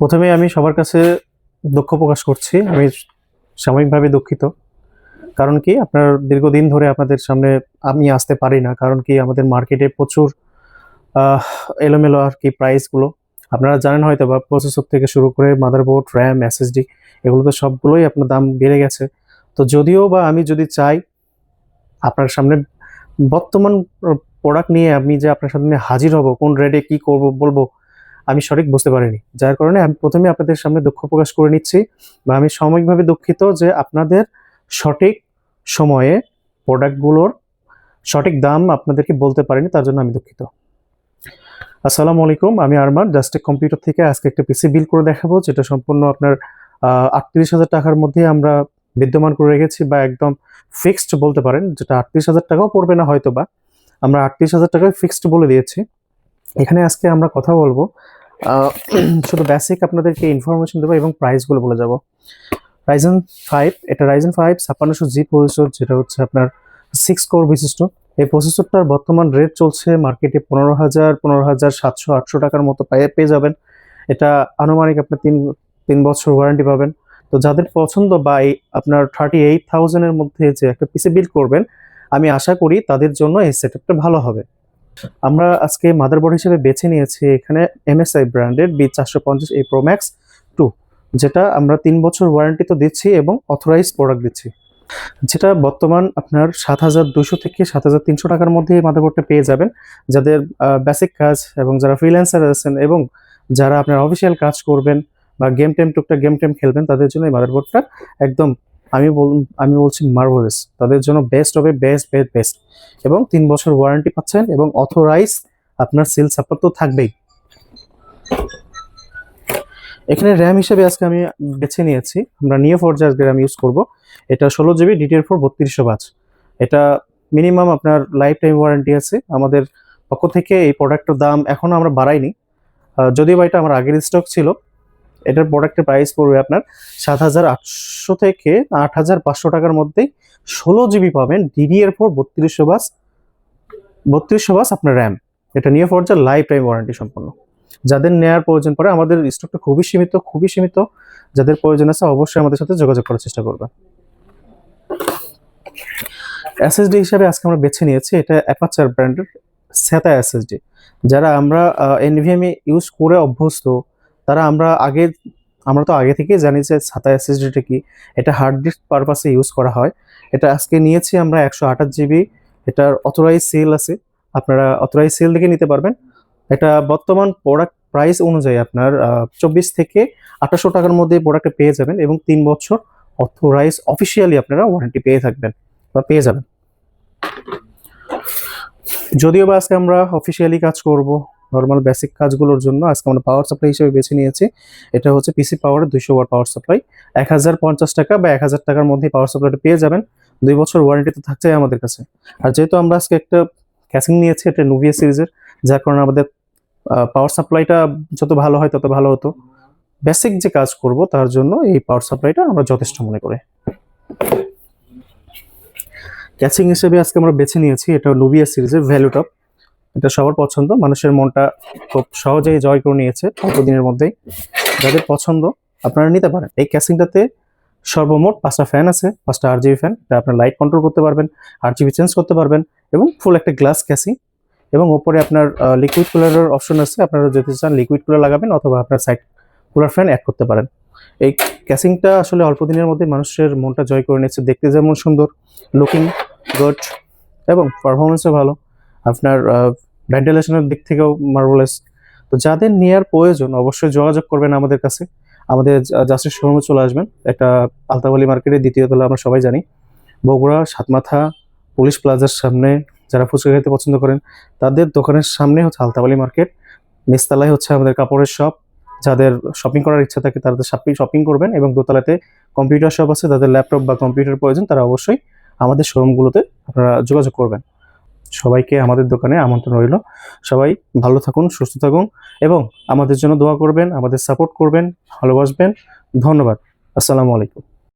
প্রথমে আমি সবার কাছে দুঃখ প্রকাশ করছি। আমি সাময়িকভাবে দুঃখিত। কারণ কি? আপনার দীর্ঘদিন ধরে আপনাদের সামনে আমি আসতে পারি না। কারণ কি? আমাদের মার্কেটে প্রচুর এলোমেলো আর কি প্রাইসগুলো আপনারা জানেন হয়তো বা প্রসেসর থেকে শুরু করে মাদারবোর্ড র্যাম এসএসডি এগুলো তো সবগুলোই আপনার দাম বেড়ে গেছে। তো যদিও বা আমি যদি চাই, আপনার সামনে বর্তমান প্রোডাক্ট নিয়ে আমি যে আপনার সামনে হাজির হব, কোন রেটে কি করব বলব আমি সঠিক বুঝতে পারিনি। যার কারণে আমি প্রথমে আপনাদের সামনে দুঃখ প্রকাশ করে নিচ্ছি বা আমি সাময়িকভাবে দুঃখিত যে আপনাদের সঠিক সময়ে প্রোডাক্টগুলোর সঠিক দাম আপনাদেরকে বলতে পারিনি, তার জন্য আমি দুঃখিত। আসসালামু আলাইকুম, আমি আরমান জাস্টেক কম্পিউটার থেকে আজকে একটা পিসি বিল করে দেখাবো, যেটা সম্পূর্ণ আপনার আটত্রিশ হাজার টাকার মধ্যে আমরা বিদ্যমান করে রেখেছি বা একদম ফিক্সড বলতে পারেন, যেটা আটত্রিশ হাজার টাকাও পড়বে না হয়তো বা আমরা আটত্রিশ হাজার টাকায় ফিক্সড বলে দিয়েছি। এখানে আজকে আমরা কথা বলব শুধু বেসিক আপনাদেরকে ইনফরমেশন দেবো এবং প্রাইসগুলো বলে যাব। রাইজেন ফাইভ এটা রাইজেন ফাইভ ছাপ্পান্নশো জি প্রসেসর যেটা হচ্ছে আপনার সিক্স কোর বিশিষ্ট এই প্রসেসরটার বর্তমান রেট চলছে মার্কেটে পনেরো হাজার পনেরো হাজার সাতশো, আটশো টাকার মতো পেয়ে পেয়ে যাবেন। এটা আনুমানিক আপনার তিন তিন বছর ওয়ারেন্টি পাবেন। তো যাদের পছন্দ বা এই আপনার থার্টি এইট থাউজেন্ডের মধ্যে যে একটা পিসি বিল করবেন, আমি আশা করি তাদের জন্য এই সেটআপটা ভালো হবে। আমরা আজকে মাদারবোর্ড হিসেবে বেছে নিয়েছি এখানে এমএসআই ব্র্যান্ডের বি চারশো পঞ্চাশ এই প্রোম্যাক্স টু যেটা আমরা তিন বছর ওয়ারেন্টি তো দিচ্ছি এবং অথরাইজ প্রোডাক্ট দিচ্ছি। যেটা বর্তমান আপনার সাত হাজার দুশো থেকে সাত হাজার তিনশো টাকার মধ্যে এই মাদারবোর্ডটা পেয়ে যাবেন। যাদের বেসিক কাজ এবং যারা ফ্রিল্যান্সার আছেন এবং যারা আপনার অফিসিয়াল কাজ করবেন বা গেম টেম টুকটা গেম টেম খেলবেন, তাদের জন্য এই মাদারবোর্ডটা একদম আমি বল, আমি বলছি মার্ভেলাস তাদের জন্য বেস্ট হবে বেস্ট বেস্ট বেস্ট এবং তিন বছর ওয়ারেন্টি পাচ্ছেন এবং অথরাইজ আপনার সেল সাপোর্ট তো থাকবেই। এখানে র্যাম হিসেবে আজকে আমি বেছে নিয়েছি। আমরা নিয়ে ফোর জার্জ র্যাম ইউজ করব। এটা ষোলো জিবি ডিটিএর ফোর বত্রিশশো পাঁচ এটা মিনিমাম আপনার লাইফ টাইম ওয়ারেন্টি আছে। আমাদের পক্ষ থেকে এই প্রোডাক্টের দাম এখনও আমরা বাড়াইনি। যদিও বা এটা আমার আগের স্টক ছিল এটার প্রোডাক্টের প্রাইস পড়বে আপনার সাত হাজার আটশো থেকে আট হাজার পাঁচশো টাকার মধ্যেই ষোলো জিবি পাবেন ডিডিএর ফোর বত্রিশশো বাস বত্রিশশো বাস আপনার র্যাম এটা নিয়ে ফোরজার লাইফ টাইম ওয়ারেন্টি সম্পন্ন। যাদের নেওয়ার প্রয়োজন পড়ে, আমাদের স্টকটা খুবই সীমিত খুবই সীমিত। যাদের প্রয়োজন আছে, অবশ্যই আমাদের সাথে যোগাযোগ করার চেষ্টা করবে এসএসডি হিসাবে আজকে আমরা বেছে নিয়েছি, এটা অ্যাপাচার ব্র্যান্ডের সেতা এসএসডি যারা আমরা এনভিএমএ ইউজ করে অভ্যস্ত তারা আমরা আগে, আমরা তো আগে থেকেই জানি যে সাতা এসএসডিটা কি। এটা হার্ড ডিস্ক পারপাসে ইউজ করা হয়। এটা আজকে নিয়েছি আমরা একশো আঠাশ জিবি এটার অথরাইজ সেল আছে। আপনারা অথরাইজ সেল দেখে নিতে পারবেন। এটা বর্তমান প্রোডাক্ট প্রাইস অনুযায়ী আপনার চব্বিশ থেকে আঠাশশো টাকার মধ্যে প্রোডাক্টটা পেয়ে যাবেন এবং তিন বছর অথরাইজ অফিসিয়ালি আপনারা ওয়ারেন্টি পেয়ে থাকবেন বা পেয়ে যাবেন। যদিও বা আজকে আমরা অফিসিয়ালি কাজ করব। নর্মাল বেসিক কাজগুলোর জন্য আজকে আমরা পাওয়ার সাপ্লাই হিসেবে বেছে নিয়েছি। এটা হচ্ছে পিসি পাওয়ারের দুইশো ওয়াট পাওয়ার সাপ্লাই এক হাজার পঞ্চাশ টাকা বা এক হাজার টাকার মধ্যে পাওয়ার সাপ্লাইটা পেয়ে যাবেন। দুই বছর ওয়ারেন্টি তো থাকছে আমাদের কাছে। আর যেহেতু আমরা আজকে একটা ক্যাসিং নিয়েছি, এটা নুভিয়া সিরিজের যার কারণে আমাদের পাওয়ার সাপ্লাইটা যত ভালো হয় তত ভালো হতো। বেসিক যে কাজ করব তার জন্য এই পাওয়ার সাপ্লাইটা আমরা যথেষ্ট মনে করি। ক্যাচিং হিসেবে আজকে আমরা বেছে নিয়েছি, এটা নুবিয়া সিরিজের ভ্যালু টপ এটা সবার পছন্দ। মানুষের মনটা খুব সহজেই জয় করে নিয়েছে অল্প দিনের মধ্যেই। যাদের পছন্দ, আপনারা নিতে পারেন। এই ক্যাসিংটাতে সর্বমোট পাঁচটা ফ্যান আছে, পাঁচটা আর জিবি ফ্যান এটা আপনার লাইট কন্ট্রোল করতে পারবেন আর জিবি চেঞ্জ করতে পারবেন এবং ফুল একটা গ্লাস ক্যাসিং এবং ওপরে আপনার লিকুইড কুলারের অপশন আছে। আপনারা যদি চান লিকুইড কুলার লাগাবেন অথবা আপনার সাইড কুলার ফ্যান অ্যাড করতে পারেন। এই ক্যাসিংটা আসলে অল্প দিনের মধ্যে মানুষের মনটা জয় করে নিয়েছে। দেখতে যেমন সুন্দর লুকিং গুড এবং পারফরমেন্সও ভালো। আপনার ভেন্টিলেশনের দিক থেকেও মার্ভেলাস তো যাদের নেওয়ার প্রয়োজন, অবশ্যই যোগাযোগ করবেন আমাদের কাছে। আমাদের জাস্টিস শোরুমে চলে আসবেন। একটা আলতাবালি মার্কেটের দ্বিতীয় তলা আমরা সবাই জানি। বগুড়া, সাতমাথা, পুলিশ প্লাজার সামনে যারা ফুচকা খেতে পছন্দ করেন, তাদের দোকানের সামনে হচ্ছে আলতাবালি মার্কেট। নিচতলায় হচ্ছে আমাদের কাপড়ের শপ যাদের শপিং করার ইচ্ছা থাকে তাদের শপিং শপিং করবেন এবং দোতলাতে কম্পিউটার শপ আছে। তাদের ল্যাপটপ বা কম্পিউটার প্রয়োজন, তারা অবশ্যই আমাদের শোরুমগুলোতে আপনারা যোগাযোগ করবেন। সবাইকে আমাদের দোকানে আমন্ত্রণ রইল। সবাই ভালো থাকুন, সুস্থ থাকুন এবং আমাদের জন্য দোয়া করবেন, আমাদের সাপোর্ট করবেন, ভালোবাসবেন। ধন্যবাদ। আসসালামু আলাইকুম।